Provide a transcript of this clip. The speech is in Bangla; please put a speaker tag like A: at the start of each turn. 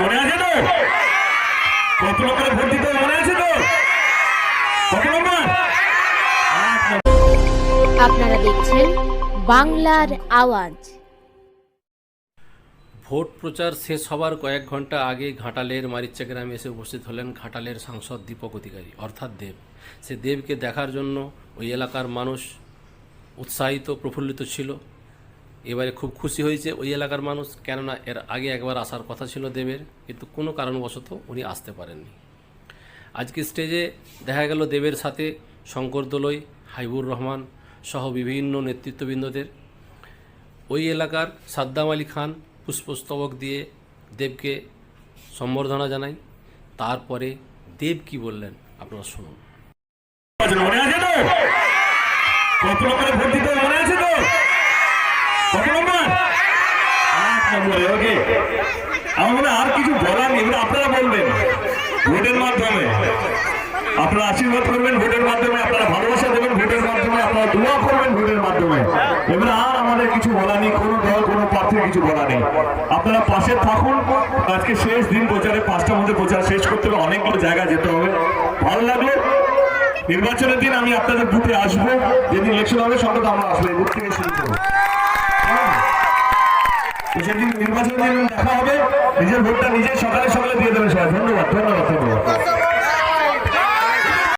A: মনে আছে তো? কত নম্বরে ভোট দিতে মনে আছে তো? কত নম্বর?
B: আপনারা দেখছেন বাংলার আওয়াজ।
C: ভোট প্রচার শেষ হবার কয়েক ঘণ্টা আগে ঘাটালের মারিচ্চা গ্রামে এসে উপস্থিত হলেন ঘাটালের সাংসদ দীপক অধিকারী অর্থাৎ দেব। সে দেবকে দেখার জন্য ওই এলাকার মানুষ উৎসাহিত প্রফুল্লিত ছিল। এবারে খুব খুশি হয়েছে ওই এলাকার মানুষ, কেননা এর আগে একবার আসার কথা ছিল দেবের, কিন্তু কোনো কারণবশত উনি আসতে পারেননি। আজকে স্টেজে দেখা গেল দেবের সাথে শঙ্কর দোলই, হাইবুর রহমান সহ বিভিন্ন নেতৃত্ববৃন্দদের। ওই এলাকার সাদ্দাম আলী খান পুষ্পস্তবক দিয়ে দেবকে সম্বর্ধনা জানাই। তারপরে দেব কি বললেন আপনারা শুনুন।
A: মনে আছে তো? মনে আছে তো? কত নম্বর এক নম্বরে ওকে আর কিছু বলার নেই আপনারা বলবেন ভোটের মাধ্যমে আপনারা আশীর্বাদ করবেন ভোটের মাধ্যমে আপনারা ভালোবাসা দেবেন ভোটের মাধ্যমে আপনারা দোয়া করবেন ভোটের মাধ্যমে এবারে আর আমাদের কিছু বলা নেই কোনো দল কোনো প্রার্থীর কিছু বলা নেই আপনারা পাশে থাকুন আজকে শেষ দিন প্রচারে পাঁচটার মধ্যে প্রচার শেষ করতে হবে অনেকগুলো জায়গা যেতে হবে ভালো লাগল নির্বাচনের দিন আমি আপনাদের বুথে আসব। যেদিন ইলেকশন হবে, সঙ্গে আমরা আসব, এই বুথ থেকে শুরু করব। সেদিন নির্বাচন দেখা হবে নিজের ভোটটা নিজে সকালে সকালে দিয়ে দেবেন সবাই। ধন্যবাদ ধন্যবাদ।